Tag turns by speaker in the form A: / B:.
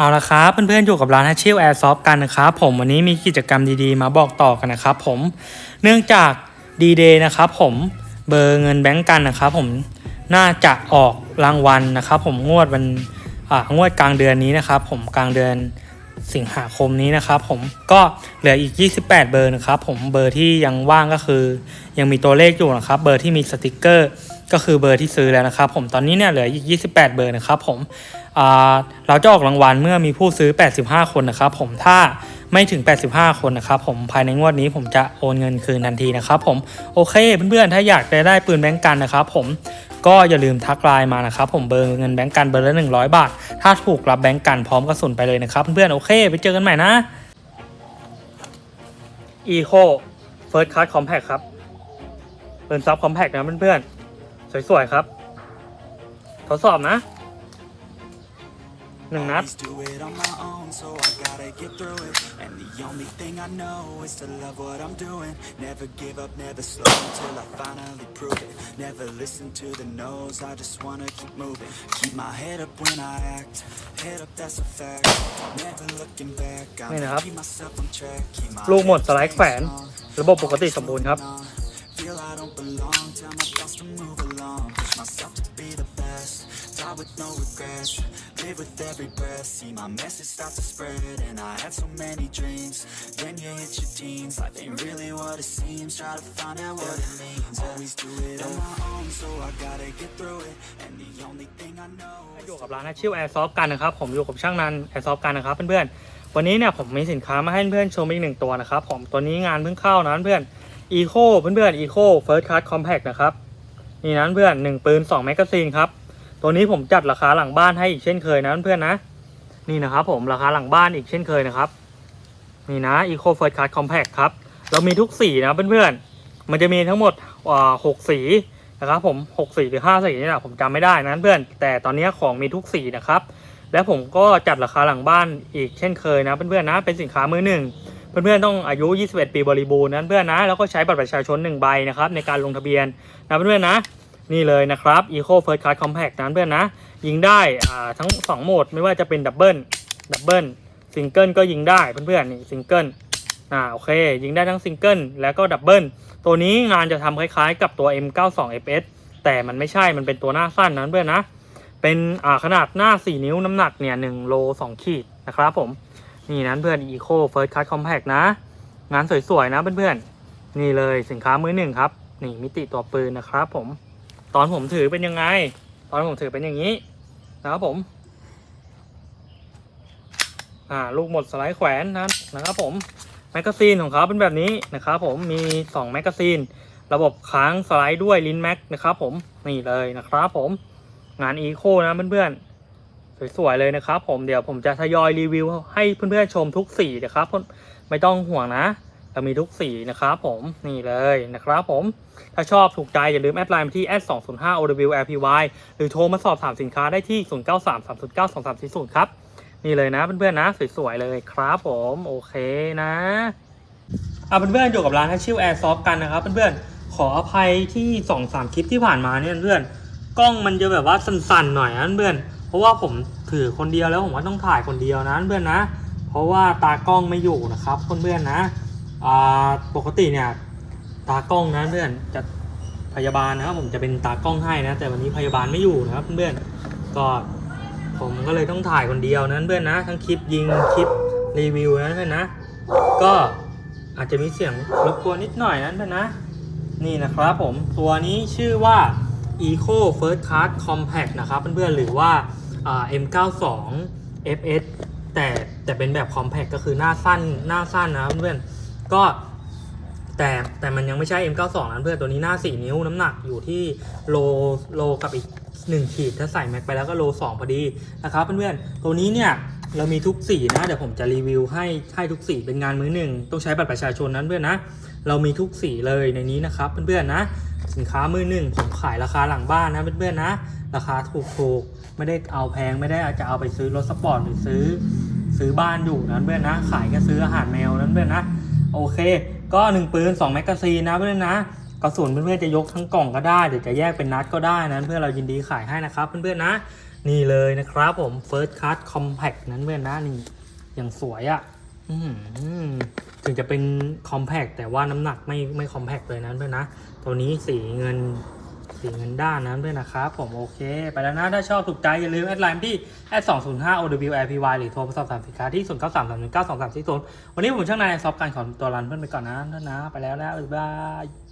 A: เอาละครับเพื่อนๆอยู่กับร้านฮัชชิลแอร์ซอฟกันนะครับผมวันนี้มีกิจกรรมดีๆ มาบอกต่อกันนะครับผมเนื่องจากดีเดย์นะครับผมเบอร์เงินแบงก์กันนะครับผมน่าจะออกรางวัลนะครับผมงวดวันอ่างวดกลางเดือนนี้นะครับผมกลางเดือนสิงหาคมนี้นะครับผมก็เหลืออีก 28 เบอร์นะครับผมเบอร์ที่ยังว่างก็คือ ยังมีตัวเลขอยู่นะครับเบอร์ที่มีสติกเกอร์ ก็คือเบอร์ที่ซื้อแล้วนะครับผมตอนนี้เนี่ยเหลืออีก 28 เบอร์นะครับผม เราจะออกรางวัลเมื่อมีผู้ซื้อ 85 คนนะครับ ผมถ้าไม่ถึง 85 คนนะครับผมภายในงวดนี้ผมจะโอนเงินคืนทันทีนะครับผมโอเคเพื่อนๆถ้าอยากจะได้ปืนแบงก์กันนะครับผมก็อย่าลืมทักไลน์มานะครับผมเบอร์เงินแบงก์กันเบอร์ละ100 บาท ถ้าถูกรับแบงก์กันพร้อมกระสุนไปเลยนะครับเพื่อนๆโอเคไปเจอกันใหม่นะ Eco First Card Compact ครับเปืนซับคอมแพกนะเพื่อนๆสวยๆครับ ทดสอบนะ หนึ่งนัด
B: Always do it on my own, so I gotta get through it. And the only thing I know is to love what I'm doing. Never give up, never slow until I finally prove it. Never listen to the no's, I just wanna keep moving. Keep my head up when I act, head up, that's a fact. Never looking back, I'm
A: นี่นะครับ
B: keep myself on track. Keep my
A: ลูกหมด
B: head
A: ส
B: up,
A: ไลด์แขวน ระบบปกติสมบูรณ์ครับ
B: Feel I don't belong, tell my thoughts to move along. Push myself to be the best, die with no regrets. Live with every breath, see my message start to spread. And I had so many dreams. Then you hit your teens, life ain't really what it seems. Try to find out what it means. Always do it on my own, so I gotta get through it. And the only thing I know
A: อยู่กับร้านชิวแอร์ซอฟกันนะครับ ผมอยู่กับช่างนันแอร์ซอฟกันนะครับเพื่อนๆ วันนี้เนี่ยผมมีสินค้ามาให้เพื่อนๆชมอีกหนึ่งตัวนะครับผมตัวนี้งานเพิ่งเข้านะเพื่อน Eco เพื่อนๆ Eco First Card Compact นะครับนี่นะเพื่อนหนึ่งปืน2แมกกาซีนครับ ตัวนี้ผมจัดราคาหลังบ้านให้อีกเช่นเคยนะเพื่อนๆนะ นี่นะครับผมราคาหลังบ้านอีกเช่นเคยนะครับ นี่นะ Eco First Card Compact ครับ เรามีทุกสีนะเพื่อนๆ มันจะมีทั้งหมดอ่าหกสีนะครับผม6สีหรือ5สีนี่แหละผมจำไม่ได้นะเพื่อน แต่ตอนนี้ของมีทุกสีนะครับ และผมก็จัดราคาหลังบ้านอีกเช่นเคยนะเพื่อนๆนะ เป็นสินค้ามือหนึ่งเพื่อนๆต้องอายุ 21 ปีบริบูรณ์นะเพื่อนนะ แล้วก็ใช้บัตรประชาชน 1 ใบนะครับในการลงทะเบียนนะเพื่อนๆนะ นี่เลยนะครับ Eco First Card Compact นะเพื่อนนะ ยิงได้ทั้ง 2 โหมดไม่ว่าจะเป็นดับเบิลดับเบิลซิงเกิลก็ยิงได้เพื่อนๆนี่ซิงเกิลอ่าโอเค ยิงได้ทั้งซิงเกิลแล้วก็ดับเบิลตัวนี้งานจะทำคล้ายๆ กับตัว M92FS แต่มันไม่ใช่มันเป็นตัวหน้าสั้นนะเพื่อนนะเป็นอ่าขนาดหน้า 4 นิ้วน้ำหนักเนี่ย1โล2ขีดนะครับผม นี่นั้นเพื่อน Eco First Cut Compact นะ งานสวยๆนะเพื่อนๆนี่เลยสินค้ามือหนึ่งครับ นี่มิติตัวปืนนะครับผม ตอนผมถือเป็นยังไง ตอนผมถือเป็นอย่างนี้นะครับผม อ่า ลูกหมดสไลด์แขวนนะนะครับผม แมกกาซีนของเขาเป็นแบบนี้นะครับผม มี2แมกกาซีน ระบบค้างสไลด์ด้วยลิ้นแม็กนะครับผม นี่เลยนะครับผม งานอีโคนะเพื่อนๆ สวยๆเลยนะครับผม เดี๋ยวผมจะทยอยรีวิวให้เพื่อนๆชมทุกสีนะครับ ไม่ต้องห่วงนะ เรามีทุกสีนะครับผมนี่เลยนะครับผม ถ้าชอบถูกใจอย่าลืมแอดไลน์มาที่ @205 OWLPY หรือโทรมาสอบถามสินค้าได้ที่ 0933092340 ครับ นี่เลยนะเพื่อนๆนะ สวยๆเลยครับผมโอเคนะอะเพื่อนๆอยู่กับร้านฮัชชิลแอร์ซอฟกันนะครับเพื่อนๆขออภัยที่2อสามคลิปที่ผ่านมาเนี่ยเพื่อนกล้องมันจะแบบว่าสั่นๆหน่อยนะเพื่อนเพราะว่าผมถือคนเดียวแล้วผมก็ต้องถ่ายคนเดียวนะเพื่อนนะ เพราะว่าตากล้องไม่อยู่นะครับเพื่อนๆนะอ่า ปกติเนี่ยตากล้องนะเพื่อนจะพยาบาลนะครับผมจะเป็นตากล้องให้นะ แต่วันนี้พยาบาลไม่อยู่นะครับเพื่อนก็ผมก็เลยต้องถ่ายคนเดียวนั้นเพื่อนนะ ทั้งคลิปยิงคลิปรีวิวนั้นเพื่อนนะ ก็อาจจะมีเสียงรบกวนนิดหน่อยนั้นเพื่อนนะ นี่นะครับผมตัวนี้ชื่อว่า Eco First Card Compact นะครับเพื่อนๆหรือว่าอ่า M92 FS แต่แต่เป็นแบบ Compact ก็คือหน้าสั้นหน้าสั้นนะเพื่อนๆ ก็แต่แต่มันยังไม่ใช่ M92 นั้นเพื่อนตัวนี้หน้า 4 นิ้วน้ำหนักอยู่ที่โลโลกับอีก 1 ขีด ถ้าใส่แม็กไปแล้วก็โล 2 พอดีนะครับเพื่อนๆตัวนี้เนี่ยเรามีทุกสีนะ เดี๋ยวผมจะรีวิวให้ให้ทุกสีเป็นงานมือหนึ่งต้องใช้บัตรประชาชนนั้นเพื่อนนะ เรามีทุกสีเลยในนี้นะครับเพื่อนๆนะสินค้ามือหนึ่งผมขายราคาหลังบ้านนะเพื่อนๆนะ ราคาถูกๆไม่ได้เอาแพงไม่ได้จะเอาไปซื้อรถสปอร์ตหรือซื้อซื้อบ้านอยู่นั้นเพื่อนนะ ขายก็ซื้ออาหารแมวนั้นเพื่อนนะ โอเค ก็หนึ่งปืน2แมกกาซีนนะเพื่อนนะกระสุนเพื่อนๆจะยกทั้งกล่องก็ได้หรือจะแยกเป็นนัดก็ได้นะเพื่อนเรายินดีขายให้นะครับเพื่อนๆนะนี่เลยนะครับผม First Cut Compact นั้นเพื่อนนะนี่อย่างสวยอะ่ะถึงจะเป็น Compact แต่ว่าน้ำหนักไม่ไม่ Compact เลยนะเพื่อนนะ ตัวนี้สีเงิน สีเงินด้านนั้นด้วยนะครับผมโอเค ไปแล้วนะ ถ้าชอบถูกใจอย่าลืมแอดไลน์ที่แอด205 OWLPY หรือโทรมาสอบถามสินค้าที่0 9 3 3 1 9 2 3 4 0วันนี้ผมช่างนายซอฟการขอตัวรันเพื่อนไปก่อนนะเพื่อนนะ ไปแล้วนะบ๊ายบาย